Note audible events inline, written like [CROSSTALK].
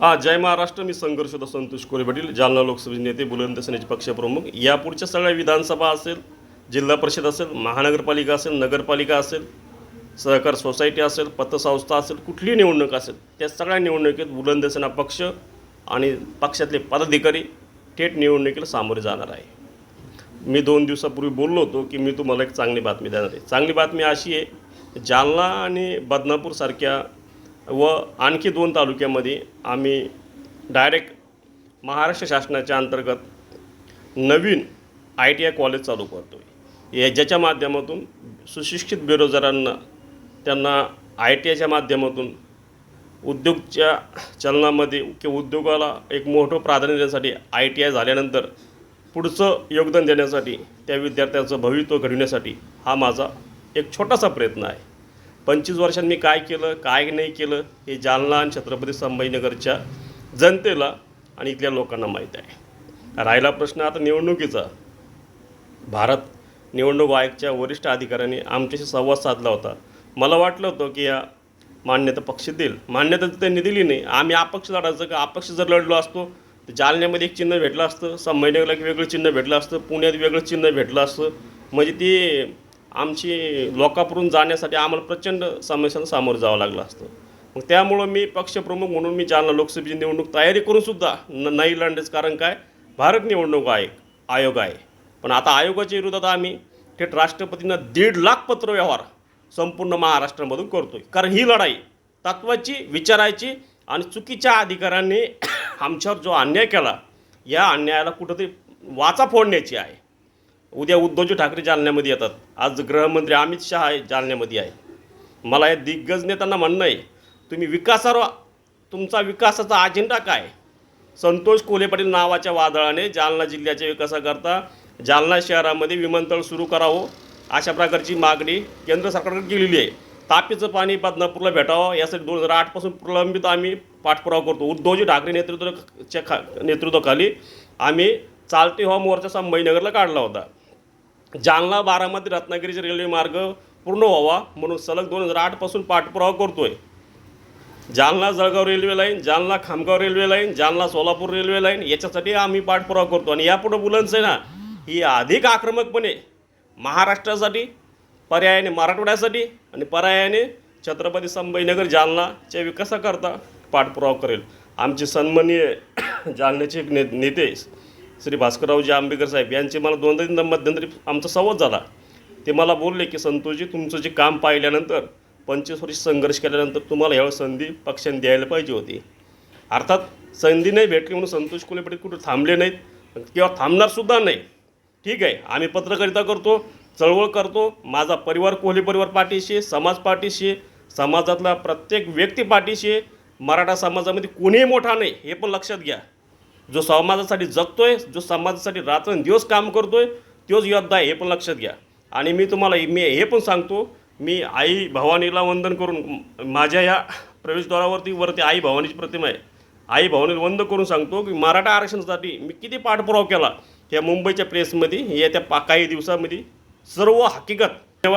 हा जय महाराष्ट्र. मी संघर्षद संतोष कोरे पाटील जालना लोकसभेचे नेते बुलंद सेनेचे पक्षप्रमुख. यापुढच्या सगळ्या विधानसभा असेल जिल्हा परिषद असेल महानगरपालिका असेल नगरपालिका असेल सहकार सोसायटी असेल पतसंस्था असेल कुठलीही निवडणूक असेल त्या सगळ्या निवडणुकीत बुलंद सेना पक्ष आणि पक्षातले पदाधिकारी थेट निवडणुकीला सामोरे जाणार आहे. मी दोन दिवसापूर्वी बोललो होतो की मी तुम्हाला एक चांगली बातमी देणार आहे. चांगली बातमी अशी आहे जालना आणि बदनापूरसारख्या व आणखी दोन तालुक्यामध्ये आम्ही डायरेक्ट महाराष्ट्र शासनाच्या अंतर्गत नवीन आय टी आय कॉलेज चालू करतो आहे या ज्याच्या माध्यमातून सुशिक्षित बेरोजगारांना त्यांना आय टी आयच्या माध्यमातून उद्योगच्या चलनामध्ये किंवा उद्योगाला एक मोठं प्राधान्य देण्यासाठी आय टी आय झाल्यानंतर पुढचं योगदान देण्यासाठी त्या विद्यार्थ्यांचं भवित्व घडविण्यासाठी हा माझा एक छोटासा प्रयत्न आहे. पंचवीस वर्षांनी मी काय केलं काय नाही केलं हे जालना आणि छत्रपती संभाजीनगरच्या जनतेला आणि इथल्या लोकांना माहीत आहे. राहिला प्रश्न आता निवडणुकीचा. भारत निवडणूक आयोगच्या वरिष्ठ अधिकाऱ्यांनी आमच्याशी संवाद साधला होता. मला वाटलं होतं की या मान्यता पक्ष देईल. मान्यता तर त्यांनी दिली नाही. आम्ही अपक्ष लढायचं का? अपक्ष जर लढलो असतो तर जालन्यामध्ये एक चिन्ह भेटलं असतं संभाजीनगरला एक वेगळं चिन्ह भेटलं असतं पुण्यात वेगळं चिन्ह भेटलं असतं. म्हणजे ती आमची लोकांपर्यंत जाण्यासाठी आम्हाला प्रचंड समस्यांना सामोरं जावं लागलं असतं. मग त्यामुळं मी पक्षप्रमुख म्हणून मी जालना लोकसभेची निवडणूक तयारी करूनसुद्धा न नाही लढण्याचं कारण काय? भारत निवडणूक आयोग आयोग आहे. पण आता आयोगाच्या विरोधात आम्ही थेट राष्ट्रपतींना दीड लाख पत्रव्यवहार संपूर्ण महाराष्ट्रामधून करतोय. कारण ही लढाई तत्वाची विचारायची आणि चुकीच्या अधिकाऱ्यांनी [COUGHS] आमच्यावर जो अन्याय केला या अन्यायाला कुठंतरी वाचा फोडण्याची आहे. उद्या उद्धवजी ठाकरे जालन्यामध्ये येतात. आज गृहमंत्री अमित शहा आहे जालन्यामध्ये आहे. मला या दिग्गज नेत्यांना म्हणणं आहे तुम्ही विकासावर तुमचा विकासाचा अजेंडा काय? संतोष कोल्हे पाटील नावाच्या वादळाने जालना जिल्ह्याच्या विकासाकरता जालना शहरामध्ये विमानतळ सुरू करावं अशा प्रकारची मागणी केंद्र सरकारकडे केलेली आहे. तापीचं पाणी बदनापूरला भेटावं यासाठी दोन हजार आठपासून प्रलंबित आम्ही पाठपुरावा करतो. उद्धवजी ठाकरे नेतृत्वाच्या खा नेतृत्वाखाली आम्ही चालते हवा मोर्चा संभाजीनगरला काढला होता. जालना बारामती रत्नागिरीचे रेल्वे मार्ग पूर्ण व्हावा म्हणून सलग दोन हजार आठपासून पाठपुरावा करतो आहे Jalna Jalgaon railway line Jalna Khamgaon railway line Jalna Solapur railway line याच्यासाठी आम्ही पाठपुरावा करतो. आणि यापुढं बुलंद आहे ना ही अधिक आक्रमकपणे महाराष्ट्रासाठी पर्यायाने मराठवाड्यासाठी आणि पर्यायाने छत्रपती संभाजीनगर जालनाच्या विकासाकरता पाठपुरावा करेल. आमचे सन्माननीय जालन्याचे एक ने नेते श्री भास्कररावजी आंबेकर साहेब यांचे मला दोन तीनदा मध्यंतरी आमचा संवाद झाला. ते मला बोलले की संतोषजी तुमचं जे काम पाहिल्यानंतर पंचवीस वर्ष संघर्ष केल्यानंतर तुम्हाला यावेळी संधी पक्षाने द्यायला पाहिजे होती. अर्थात संधी नाही भेटली म्हणून संतोष कोल्हे कुठे थांबले नाहीत किंवा थांबणारसुद्धा नाही. ठीक आहे आम्ही पत्रकारिता करतो चळवळ करतो माझा परिवार कोहली परिवार पाठीशी समाज पाठीशी समाजातला प्रत्येक व्यक्ती पाठीशी मराठा समाजामध्ये कोणीही मोठा नाही हे पण लक्षात घ्या. जो समाजासाठी जगतोय जो समाजासाठी रात्रंदिवस काम करतोय तोच योद्धा आहे हे पण लक्षात घ्या. आणि मी तुम्हाला मी हे पण सांगतो मी आई भवानीला वंदन करून माझ्या या प्रवेशद्वारावरती वरती आई भवानीची प्रतिमा आहे. आई भवानीला वंदन करून सांगतो की मराठा आरक्षणासाठी मी किती पाठपुरावा केला या मुंबईच्या प्रेसमध्ये येत्या पा काही दिवसामध्ये सर्व हकीकत